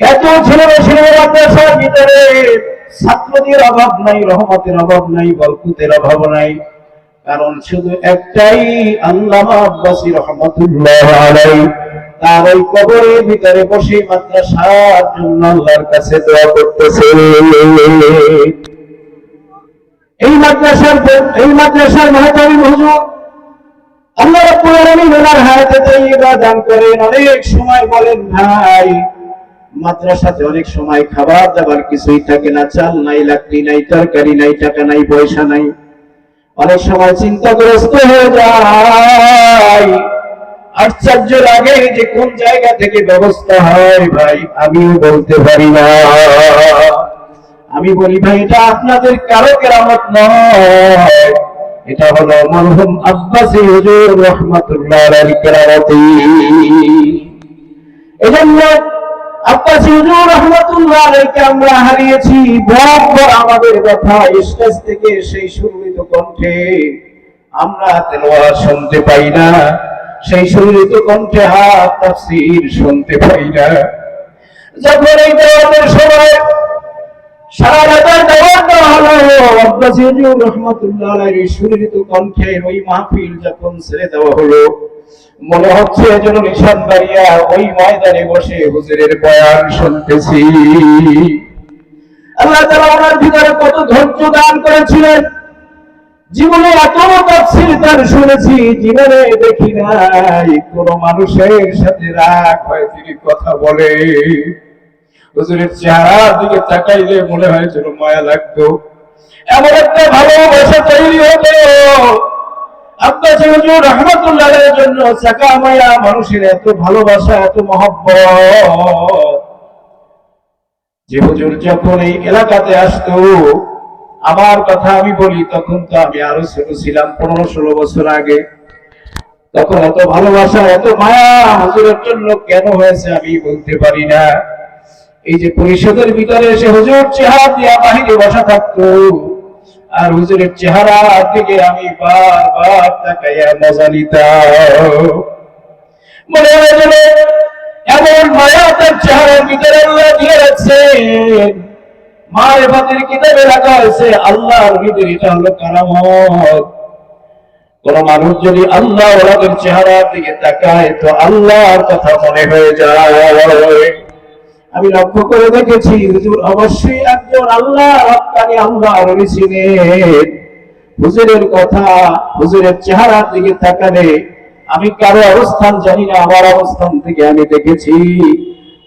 এত ছেলে ভিতরে ছাত্রদের অভাব নাই, রহমতের অভাব নাই, বরকতের অভাব নাই। কারণ শুধু একটাই আল্লামা আব্বাসী রহমতুল্লাহ তার ওই কবরের ভিতরে বসে মাদ্রাসার জন্য আল্লাহর কাছে দোয়া করতেছে। এই মাদ্রাসার এই মাদ্রাসার মহাতামিম হুজুর, আল্লাহ রাব্বুল আলামিন ওনার হায়াতে তাইয়্যিবা দান করেন। অনেক সময় বলেন, ভাই, মাদ্রাসাতে অনেক সময় খাবার দাবার কিছুই থাকে না। চাল নাই, লাকড়ি নাই, তরকারি নাই, টাকা নাই, পয়সা নাই। অনেক সময় চিন্তাগ্রস্ত হয়ে যায়। আশ্চর্য লাগে যে কোন জায়গা থেকে ব্যবস্থা হয় ভাই? আমিও বলতে পারি না। আমি বলি, ভাই, এটা আপনাদের কারও কেরামত নয়। এটা হলো মরহুম আব্বাসী হুজুর রহমাতুল্লাহ আলাইহি কেরামতি। এজন্য আব্বাসী হুজুর রহমাতুল্লাহ আলাইহিকে আমরা হারিয়েছি বরাবর আমাদের কথা স্টেজ থেকে সেই সুরলিত কণ্ঠে। আমরা তেলাওয়াত শুনতে পাই না। সেই সুরলিত কণ্ঠে হাত তাফসীর শুনতে পাই না। যখন এই দেওয়ালের সময় ওই যখন ছেড়ে দেওয়া হলো, মনে হচ্ছে ওই ময়দানে বসে বয়ান শুনতেছি। আল্লাহ ওনার ভিতরে কত ধৈর্য দান করেছিলেন। জীবনে এত তাফসীর তার শুনেছি, জীবনে দেখি নাই। কোন মানুষের সাথে রাগ হয়, তিনি কথা বলে। হুজুরের চেহারার দিকে তাকাইলে মনে হয় যেন মায়া লাগতো। এমন একটা ভালোবাসা তৈরি হতো। আব্বাস হুজুর রহমতুল্লাহের জন্য চাকা মায়া মানুষের এত ভালোবাসা, এত মহব্বত। যে হুজুর যখন এই এলাকাতে আসতো আমার কথা আমি বলি, তখন তো আমি আরও ছোট ছিলাম, পনেরো ষোলো বছর আগে। তখন এত ভালোবাসা, এত মায়া হুজুরের জন্য কেন হয়েছে আমি বলতে পারি না। এই যে পরিষদের ভিতরে এসে হুজুর চেহারা দিয়া বাহিরে বসা থাকতো, আর হুজুরের চেহারা দিকে আমি বারবার তাকাইয়া মজা নিতাম। এমন মায়া তার চেহারার ভিতরে দিয়ে রাখছেন মায়ের বাতের কিতাবে রাখা হয়েছে, আল্লাহর ভিতরে এটা হলো কারামত। কোন মানুষ যদি আল্লাহ ওনাদের চেহারার দিকে তাকায়, তো আল্লাহর কথা মনে হয়ে যায়। আমি লক্ষ্য করে দেখেছি, হুজুর অবশ্যই একজন আল্লাহ হক্কানি আল্লাহ ছিলেন। হুজুরের কথা, হুজুরের চেহারার দিকে তাকালে আমি কারও অবস্থান জানি না, আমার অবস্থান থেকে আমি দেখেছি।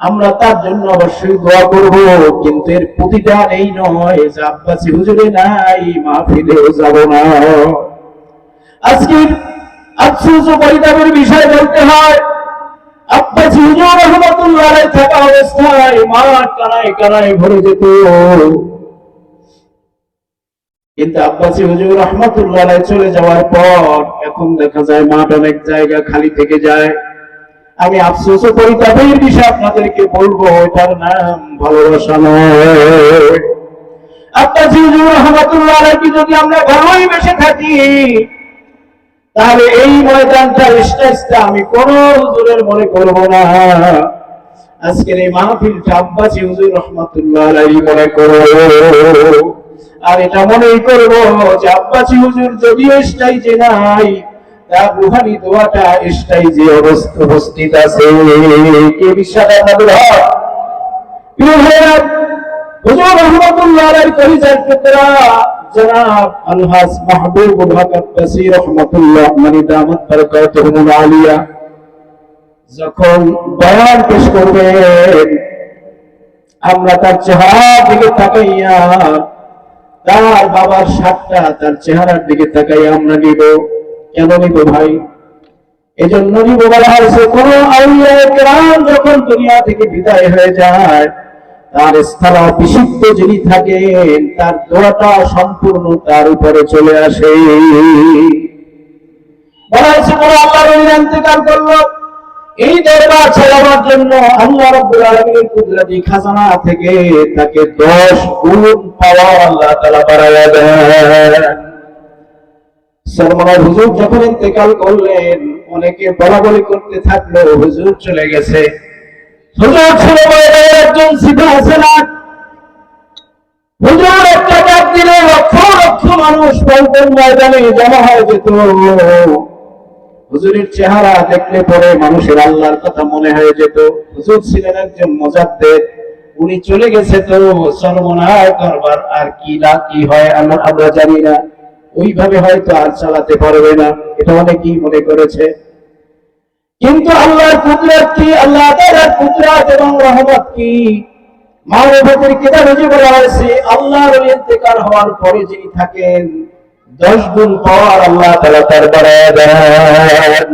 আমরা তার জন্য অবশ্যই দোয়া করব, কিন্তু এর প্রতিদান এই নয় যে আব্বাসি হুজুরে নাই, মাহফিলেও যাব না। আজকে আফসোস ও পরিতাপের বিষয় বলতে হয়, আব্বাসি হুজুর রহমতুল্লাহ থাকা অবস্থায় মাঠ কানায় কানায় ভরে যেত। কিন্তু আব্বাসি হুজুর রহমতুল্লাহ চলে যাওয়ার পর এখন দেখা যায় মাঠ অনেক জায়গা খালি থেকে যায়। আমি আফসোস ও পরিতাপের বিষয়ে আপনাদেরকে বলব, এটার নাম ভালোবাসা নয়। আব্বাসি হুজুর রহমতুল্লাহ আলাইহি, যদি আমরা ভালোই বেসে থাকি, তাহলে এই ময়দানটা স্টেজটা আমি কোন হুজুরের মনে করব না। আজকের এই মাহফিলটা আব্বাসী হুজুর রহমাতুল্লাহ আলাইহি মনে করব। আর এটা মনেই করব যে আব্বাসী হুজুর যদিও স্টাইজে নাই মানে আলিয়া, যখন আমরা তার চেহারার দিকে তাকাইয়া, তার বাবার সাতটা, তার চেহারার দিকে তাকাইয়া আমরা নিব। যখন দুনিয়া থেকে বিদায় হয়ে যায়, তার স্থান যিনি থাকেন, তার দোয়াটা সম্পূর্ণ তার উপরে চলে আসে। এই দরবার চালাবার জন্য আল্লাহ রাব্বুল আলামিনের কুদরতি খাজানা থেকে তাকে 10 গুণ পাওয়া আল্লাহ তাআলা দেন। হুজুর যখন ইন্তেকাল করলেন, অনেকে করতে থাকল, হুজুর চলে গেছে। হুজুর ছিল একজন সিধা আছে না হুজুর একটা ডাক দিলে লক্ষ লক্ষ মানুষ পল্টন ময়দানে জমা হয়ে যেত। হুজুরের চেহারা দেখলে পরে মানুষের আল্লাহর কথা মনে হয়ে যেত। হুজুর ছিলেন একজন মজাদ্দের উনি চলে গেছে তো সর্বনায় করবার আর কি না, কি হয় আমরা আমরা জানি না। ওইভাবে হয়তো আর চালাতে পারবে না, এটা অনেকেই মনে করেছে। কিন্তু আল্লাহর কুদরত কি? আল্লাহ তাআলার কুদরত এবং রহমত কি? মানবতের কিতাবে যে বলা হয়েছে আল্লাহর ইন্তেকার হওয়ার পরে যিনি থাকেন, দশ গুণ পাওয়ার আল্লাহ তাআলা তার বাড়ায় দেন।